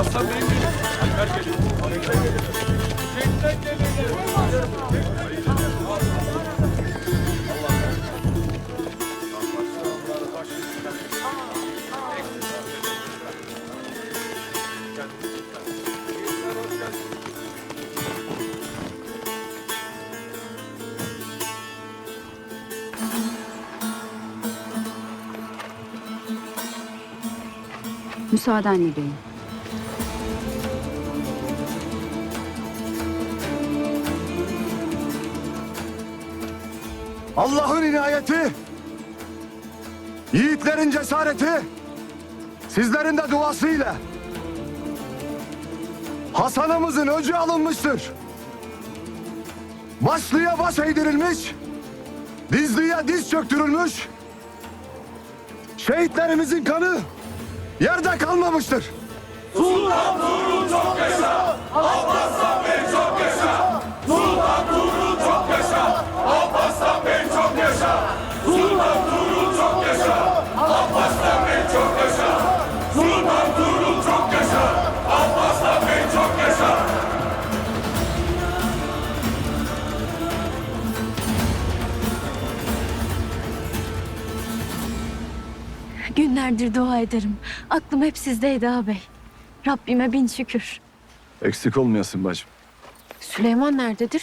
Alparslan Bey'in geliyor. Alper geliyor. Müsaadenle beyim. Allah'ın inayeti, yiğitlerin cesareti, sizlerin de duasıyla Hasan'ımızın öcü alınmıştır. Başlıya baş eğdirilmiş, dizliye diz çöktürülmüş, şehitlerimizin kanı yerde kalmamıştır. Günlerdir dua ederim. Aklım hep sizdeydi ağabey. Rabbime bin şükür. Eksik olmayasın bacım. Süleyman nerededir?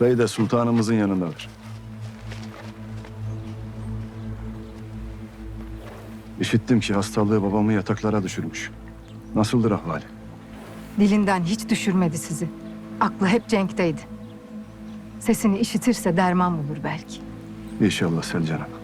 Reyde sultanımızın yanındadır. İşittim ki hastalığı babamı yataklara düşürmüş. Nasıldır ahvali? Dilinden hiç düşürmedi sizi. Aklı hep Cenk'teydi. Sesini işitirse derman bulur belki. İnşallah Selcan Hanım.